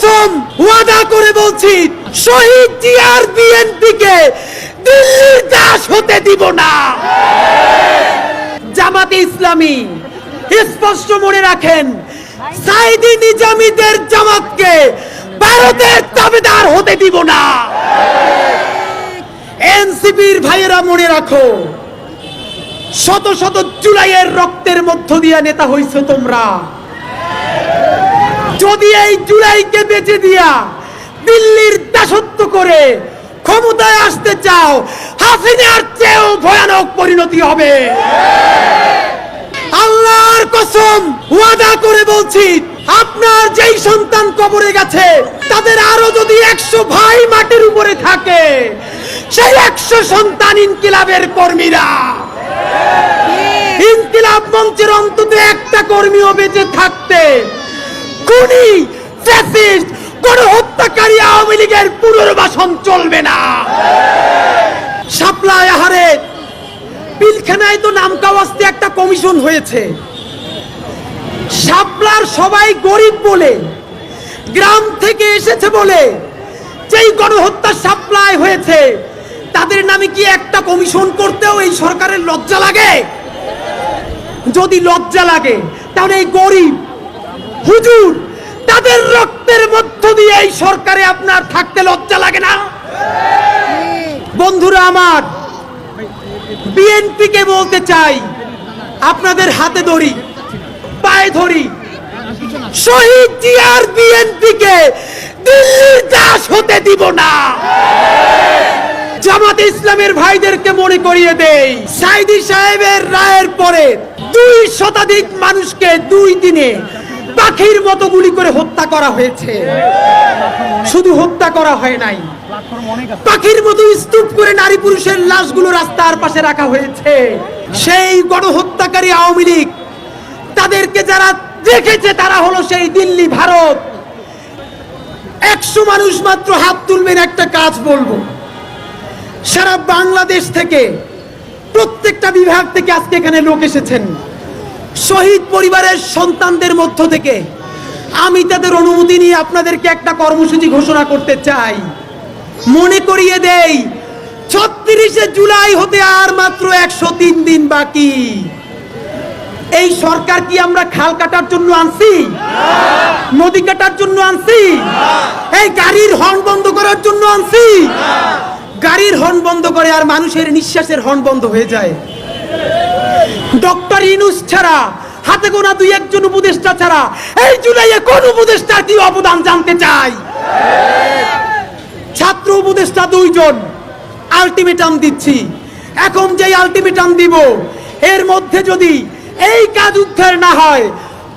কসম ওয়াদা করে বলছি, শহীদ জিয়ার বিএনপি কে দিল্লির দাস হতে দিব না। জামাতে ইসলামী, স্পষ্ট মনে রাখেন, সাইদি নিজামীদের জামাতকে ভারতের দাবিদার হতে দিব না। এনসিপির ভাইয়েরা মনে রাখো, শত শত জুলাইয়ের রক্তের মধ্য দিয়ে নেতা হইছো তোমরা। যদি এই জুলাইকে বেঁচে দিয়া দিল্লির দাসত্ব করে ক্ষমতায় আসতে চাও, হাসিনার চেয়েও ভয়ানক পরিণতি হবে। আল্লাহর কসম ওয়াদা করে বলছি, আপনার যেই সন্তান কবরে গেছে, তাদের আরও যদি একশো ভাই মাটির উপরে থাকে, সেই একশো সন্তান ইনকিলাবের কর্মীরা। ইনকিলাব মঞ্চের অন্তত একটা কর্মীও বেঁচে থাকতে খুনি ফ্যাসিস্ট গণহত্যাকারী আওয়ামী লীগের পুনর্বাসন চলবে না। সাপ্লাই আহারে, পিলখানায় তো নামকাওয়াস্তে একটা কমিশন হয়েছে। শাপলার সবাই গরিব বলে, গ্রাম থেকে এসেছে বলে, যেই গণহত্যা সাপ্লাই হয়েছে, তাদের নামে কি একটা কমিশন করতেও এই সরকারের লজ্জা লাগে? যদি লজ্জা লাগে, তাহলে এই গরিব হুজুর, তাদের রক্তের মধ্য দিয়ে এই সরকারে আপনার থাকতে লজ্জা লাগে না? বন্ধুরা আমার বিএনপি কে বলতে চাই, আপনাদের হাতে ধরি, পায়ে ধরি। শহীদ জিয়ার বিএনপি কে দিল্লির দাস হতে দিব না। জামাতে ইসলামের ভাইদেরকে মনে করিয়ে দেই, সাইদি সাহেবের রায়ের পরে দুই শতাধিক মানুষকে দুই দিনে পাখির মতো গুলি করে হত্যা করা হয়েছে। শুধু হত্যা করা হয় নাই। পাখির মতো স্তূপ করে নারী পুরুষের লাশগুলো রাস্তার পাশে রাখা হয়েছে। সেই গণহত্যাকারী আওয়ামী লীগ, তাদেরকে যারা দেখেছে তারা হলো সেই দিল্লি, ভারত। একশো মানুষ মাত্র হাত তুলবেন একটা কাজ বলব। সারা বাংলাদেশ থেকে প্রত্যেকটা বিভাগ থেকে আজকে এখানে লোক এসেছেন। শহীদ পরিবারের সন্তানদের মধ্য থেকে আমি তাদের অনুমতি নিয়ে আপনাদেরকে একটা কর্মসূচি ঘোষণা করতে চাই। মনে করিয়ে দেই, ছত্রিশে জুলাই হতে আর মাত্র একশো তিন দিন বাকি। এই সরকার কি আমরা খাল কাটার জন্য আনছি? নদী কাটার জন্য আনছি? এই গাড়ির হর্ন বন্ধ করার জন্য আনছি? গাড়ির হর্ন বন্ধ করে আর মানুষের নিঃশ্বাসের হর্ন বন্ধ হয়ে যায়। ডক্টর ইনুস ছাড়া, হাতে গোনা দুই একজন উপদেষ্টা ছাড়া, এই জুলাইয়ে কোন উপদেষ্টার কি অবদান জানতে চাই ছাত্র উপদেষ্টা দুইজন আলটিমেটাম দিচ্ছি। এখন যেই আলটিমেটাম দিব, এর মধ্যে যদি এই কাজ উদ্ধার না হয়,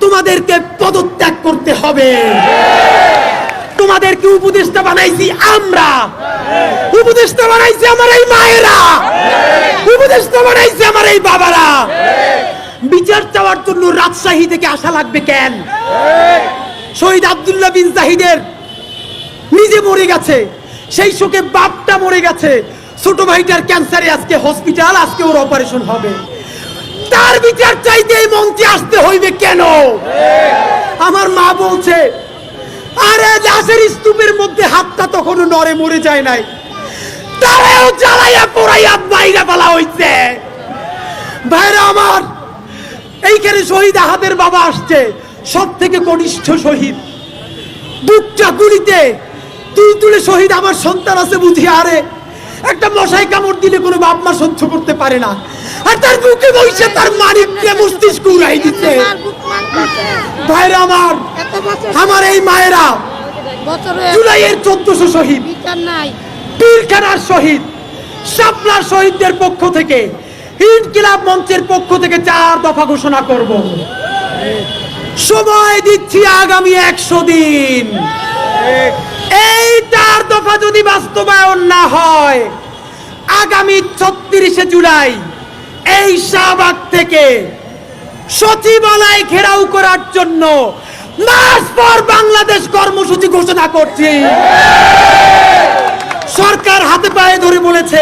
তোমাদেরকে পদত্যাগ করতে হবে। তোমাদেরকে উপদেষ্টা বানাইছি আমরা। উপদেষ্টা বানাইছি আমার এই মায়েরা। উপদেষ্টা বানাইছি আমার এই বাবারা। বিচার চাওয়ার জন্য রাজশাহী থেকে আসা লাগবে কেন? শহীদ আব্দুল্লাহ বিন জাহিদের নিজে মরে গেছে। সেই শোকে বাপটা মরে গেছে। ছোট ভাইটার ক্যান্সারে আজকে হসপিটাল, আজকে ওর অপারেশন হবে। তার বিচার চাইতে এই মঞ্চে আসতে হইবে কেন? আমার মা বলছে, আরে লাশের স্তূপের মধ্যে হাতটা তখনও নরে মরে যায় নাই। তারাও জ্বালাইয়া পোড়াইয়া বাইরে হইছে। ভাইরা আমার এইখানে শহীদ আহাদের বাবা আসছে সব থেকে কনিষ্ঠ শহীদ। বুকটা গুলিতে তুলে শহীদ আমার সন্তান আছে বুঝি আরে। একটা মশাই কামড় দিলে কোনো বাপ মা সহ্য করতে পারে না। আর তার বুকে বসে তার মানিককে মস্তিষ্ক উড়াই দিচ্ছে ভাইরা আমার আমার এই মায়েরা জুলাইয়ের চোদ্দশো শহীদ। নাই। পীরখানার শহীদ, শাপলার শহীদদের পক্ষ থেকে, ইনকিলাব মঞ্চের পক্ষ থেকে চার দফা ঘোষণা করব। সময় দিচ্ছি আগামী একশো দিন। এই চার দফা যদি বাস্তবায়ন না হয়, আগামী ছত্রিশে জুলাই এই শাহবাগ থেকে সচিবালয় ঘেরাও করার জন্য মাস পর বাংলাদেশ কর্মসূচি ঘোষণা করছি। সরকার হাতে পায়ে ধরে বলেছে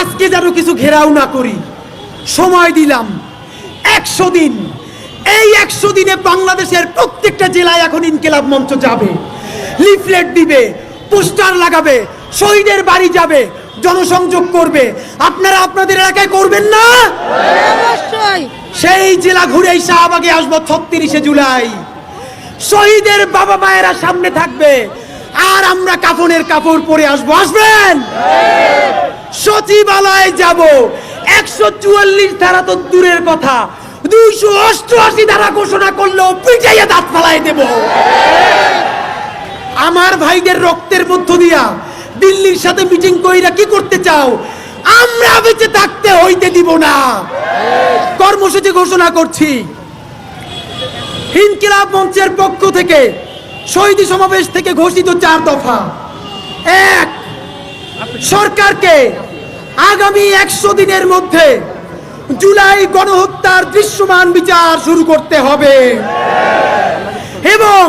আজকে যেন কিছু ঘেরাও না করি। সময় দিলাম। একশো দিন। এই একশো দিনে বাংলাদেশের প্রত্যেকটা জেলায় এখন ইনকেলাব মঞ্চ যাবে। লিফলেট দিবে পোস্টার লাগাবে শহীদের বাড়ি যাবে জনসংযোগ করবে। আপনারা আপনাদের এলাকায় করবেন না? সেই জেলা ঘুরেই শাহবাগে আসব ছত্রিশে জুলাই। শহীদের বাবা মায়েরা সামনে থাকবে। আর আমরা কাফনের কাপড় পরে আসব, আসবেন? সচিবালয়ে যাব। একশো চুয়াল্লিশ ধারা তো দূরের কথা। দুইশো অষ্টআশি ধারা ঘোষণা করলেও পিটাইয়া দাঁত ফালাই দেব। আমার ভাইদের রক্তের মধ্য দিয়া দিল্লির সাথে মিটিং কইরা কি করতে চাও? আমরা বেঁচে থাকতে হইতে দিব না। কর্মসূচি ঘোষণা করছি। ইনকিলাব মঞ্চের পক্ষ থেকে শহীদ সমাবেশ থেকে ঘোষিত চার দফা। এক, সরকারকে আগামী একশো দিনের মধ্যে জুলাই গণহত্যার দৃশ্যমান বিচার শুরু করতে হবে। এবং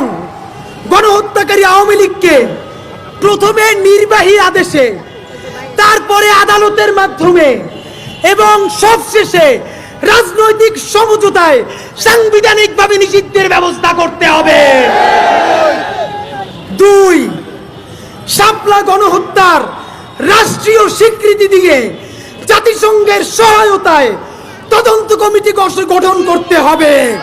গণহত্যাকারী আওয়ামী লীগকে প্রথমে নির্বাহী আদেশে, তারপরে আদালতের মাধ্যমে এবং সবশেষে রাজনৈতিক সমঝোতায় সাংবিধানিকভাবে নিষিদ্ধের ব্যবস্থা করতে হবে। দুই, শাপলা গণহত্যার রাষ্ট্রীয় স্বীকৃতি দিয়ে জাতিসংঘের সহায়তায় তদন্ত কমিটি গঠন- করতে হবে।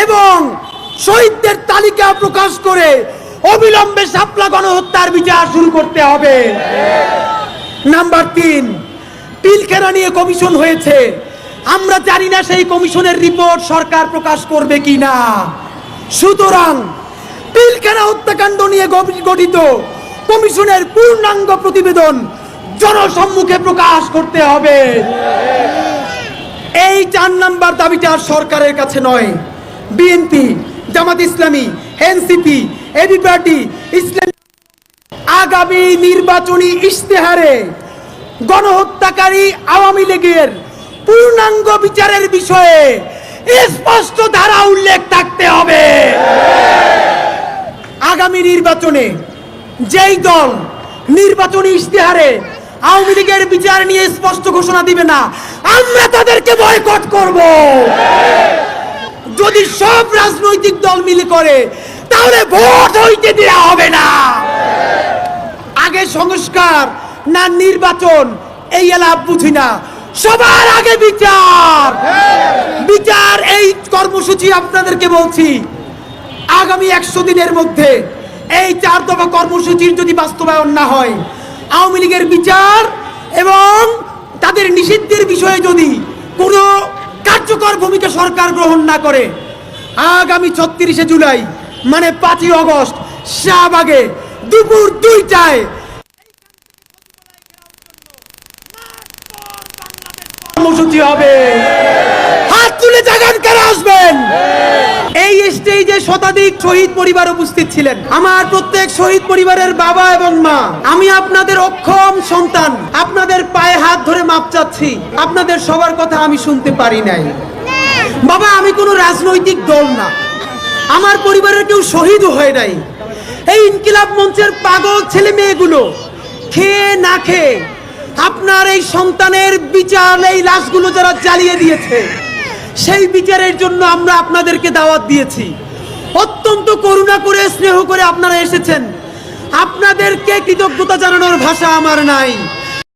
এবং শহীদদের তালিকা প্রকাশ করে অবিলম্বে শাপলা গণহত্যার বিচার শুরু করতে হবে। নাম্বার তিন, পিলখেরা নিয়ে কমিশন হয়েছে। আমরা জানি না সেই কমিশনের রিপোর্ট সরকার প্রকাশ করবে কি না সুতরাং পিলখেরা হত্যাকাণ্ড নিয়ে গঠিত কমিশনের পূর্ণাঙ্গ প্রতিবেদন জনসম্মুখে প্রকাশ করতে হবে। এই চার নাম্বার দাবিটা সরকারের কাছে নয়। BNP, Jamaat Islami, NCP, AB party, ইসলাম আগামী নির্বাচনী ইশতেহারে গণহত্যাকারী আওয়ামী লীগের পূর্ণাঙ্গ বিচারের বিষয়ে স্পষ্ট ধারা উল্লেখ থাকতে হবে। আগামী নির্বাচনে যেই দল নির্বাচনী ইশতেহারে আওয়ামী লীগের বিচার নিয়ে স্পষ্ট ঘোষণা দিবে না, আমরা তাদেরকে বয়কট করব। যদি সব রাজনৈতিক দল মিলে করে, তাহলে ভোট হইতে দেওয়া হবে না। আগে সংস্কার, না নির্বাচন, এই এলাপ বুঝি না। সবার আগে বিচার। বিচার এই কর্মসূচি আপনাদেরকে বলছি। আগামী একশো দিনের মধ্যে এই চার দফা কর্মসূচির যদি বাস্তবায়ন না হয়, আওয়ামী লীগের বিচার এবং তাদের নিষিদ্ধের বিষয়ে যদি কোনো কার্যকর ভূমিকা সরকার গ্রহণ না করে, আগামী ছত্রিশে জুলাই মানে পাঁচই অগস্ট, শাহবাগে দুপুর দুইটায় কর্মসূচি হবে। হাত তুলে জাগান কারা আসবেন? এই স্টেজে শতাধিক শহীদ পরিবার উপস্থিত ছিলেন। আমার প্রত্যেক শহীদ পরিবারের বাবা এবং মা। আমি আপনাদের অক্ষম সন্তান। আপনাদের পায়ে হাত ধরে মাপ চাচ্ছি। আপনাদের সবার কথা আমি শুনতে পারি নাই। বাবা আমি কোনো রাজনৈতিক দল না। আমার পরিবারের কেউ শহীদও হয় নাই। এই ইনকিলাব মঞ্চের পাগল ছেলে মেয়েগুলো খেয়ে না খেয়ে আপনার এই সন্তানের বিচার, এই লাশগুলো যারা জ্বালিয়ে দিয়েছে, সেই বিচারের জন্য আমরা আপনাদেরকে দাওয়াত দিয়েছি। অত্যন্ত করুণা করে, স্নেহ করে আপনারা এসেছেন। আপনাদেরকে কৃতজ্ঞতা জানানোর ভাষা আমার নাই।